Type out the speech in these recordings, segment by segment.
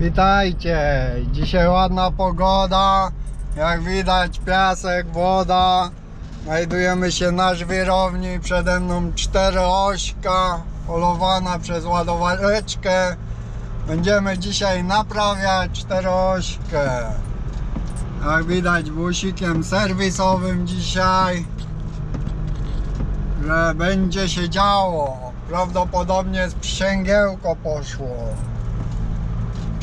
Witajcie! Dzisiaj ładna pogoda. Jak widać piasek, woda. Znajdujemy się na żwirowni. Przede mną czteroośka polowana przez ładowareczkę. Będziemy dzisiaj naprawiać czteroośkę. Jak widać busikiem serwisowym dzisiaj. Że będzie się działo. Prawdopodobnie sprzęgiełko poszło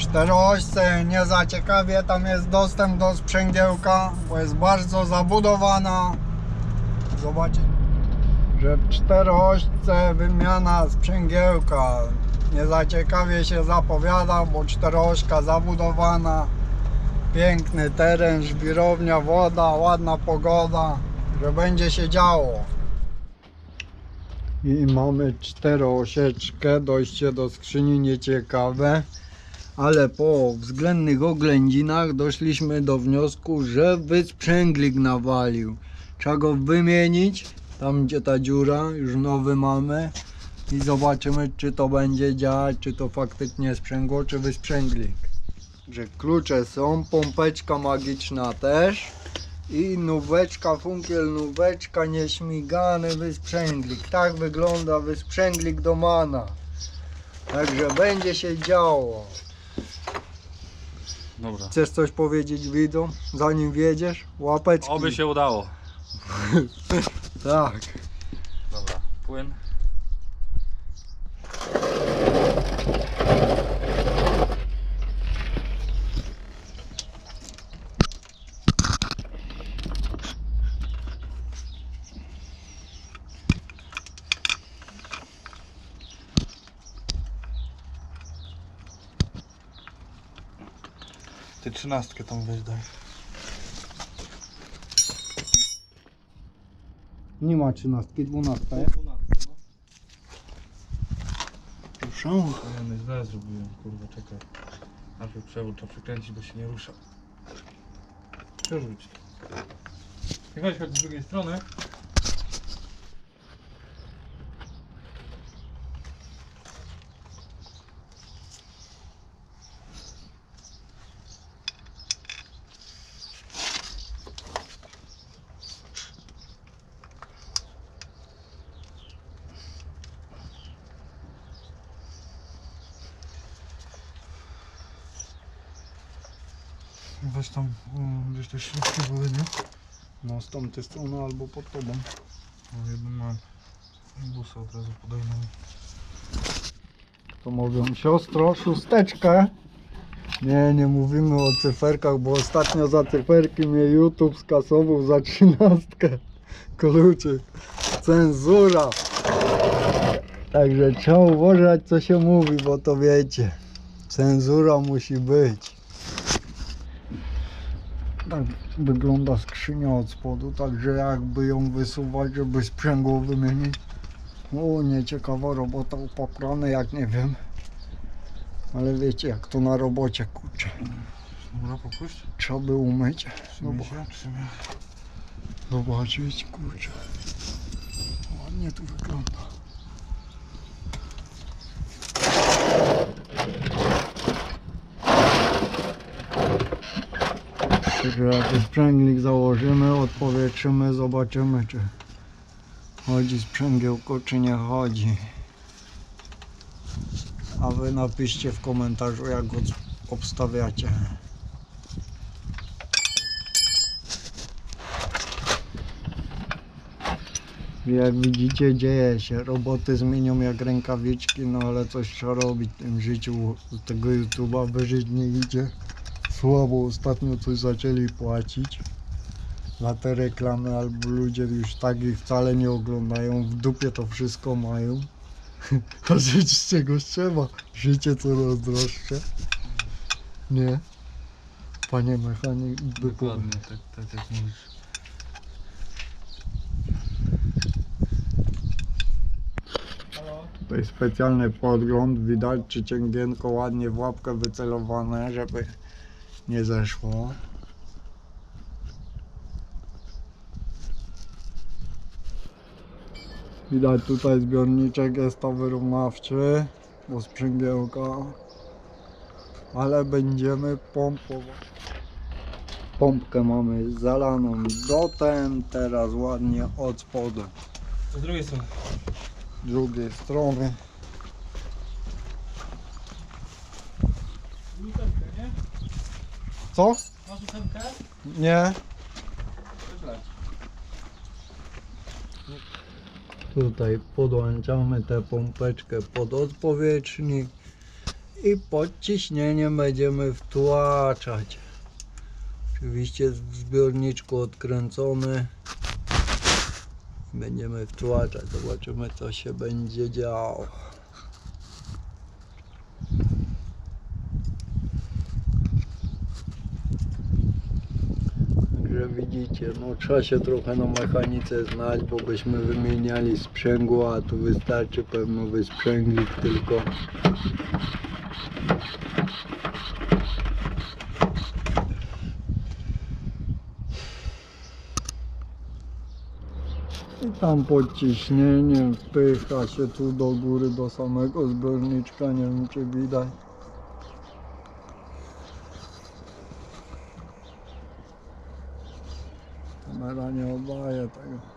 czteroośce nie za ciekawie tam jest dostęp do sprzęgiełka, bo jest bardzo zabudowana. Zobaczcie, że w czteroośce wymiana sprzęgiełka nie za ciekawie się zapowiada, bo czteroośka zabudowana. Piękny teren, żwirownia, woda, ładna pogoda, że będzie się działo. I mamy czteroosieczkę, dojście do skrzyni nieciekawe ale po względnych oględzinach doszliśmy do wniosku, że wysprzęglik nawalił. Trzeba go wymienić, tam gdzie ta dziura, już nowy mamy i zobaczymy czy to będzie działać, czy to faktycznie sprzęgło, czy wysprzęglik. Że klucze są, pompeczka magiczna też i nóweczka, funkiel nóweczka, nieśmigany wysprzęglik. Tak wygląda wysprzęglik do mana. Także będzie się działo. Dobra. Chcesz coś powiedzieć widzom, zanim wiedziesz? Łapeczki. Oby się udało. Tak. Dobra. Płyn. Ty trzynastkę tam weź daj. Nie ma trzynastki, dwunastka jest. Proszę. Ja źle zrobiłem, kurwa, czekaj. Najpierw przewód trzeba przykręcić, bo się nie rusza. Przerzuć. I weź z drugiej strony. Weź tam um, gdzieś te śrubki były, nie? No z tamtej strony albo pod tobą. No jedną mam. Busa od razu podejmę. To mówią siostro, szósteczkę. Nie, nie mówimy o cyferkach, bo ostatnio za cyferki mnie YouTube skasował za trzynastkę. Kluczyk. Cenzura. Także trzeba uważać co się mówi, bo to wiecie. Cenzura musi być. Tak wygląda skrzynia od spodu, także jakby ją wysuwać, żeby sprzęgło wymienić. O, nieciekawa robota, upaprane jak nie wiem. Ale wiecie jak to na robocie kurczę. Dobra, popuść. Trzeba by umyć. Trzymaj się, trzymaj. Zobaczyć kurczę. Ładnie tu wygląda. Także jak sprzęglik założymy, odpowietrzymy, zobaczymy czy chodzi sprzęgiełko czy nie chodzi. A wy napiszcie w komentarzu jak go obstawiacie. Jak widzicie dzieje się, roboty zmienią jak rękawiczki, no ale coś trzeba robić w tym życiu, z tego YouTube'a wyżyć nie idzie. Słabo ostatnio coś zaczęli płacić za te reklamy, albo ludzie już tak ich wcale nie oglądają, w dupie to wszystko mają. A żyć z czegoś trzeba, życie coraz droższe. Nie? Panie mechanik, Dokładnie, tak, tak jak mówisz. Tutaj specjalny podgląd, widać czy cięgienko ładnie w łapkę wycelowane, żeby nie zeszło. Widać tutaj zbiorniczek jest to wyrównawczy, bo sprzęgiełka ale będziemy pompować. Pompkę mamy zalaną dotem, teraz ładnie od spodu. Z drugiej strony. Z drugiej strony. Ósemkę, nie? Co? Masz ósemkę? Nie. Tutaj podłączamy tę pompeczkę pod odpowietrznik i pod ciśnieniem będziemy wtłaczać. Oczywiście w zbiorniczku odkręcony. Będziemy wtłaczać, zobaczymy co się będzie działo. Także widzicie, no trzeba się trochę na mechanice znać, bo byśmy wymieniali sprzęgło, a tu wystarczy pewno wysprzęglik tylko. I tam pod ciśnieniem wpycha się tu do góry do samego zbiorniczka, nie wiem czy widać. Kamera nie oddaje tego.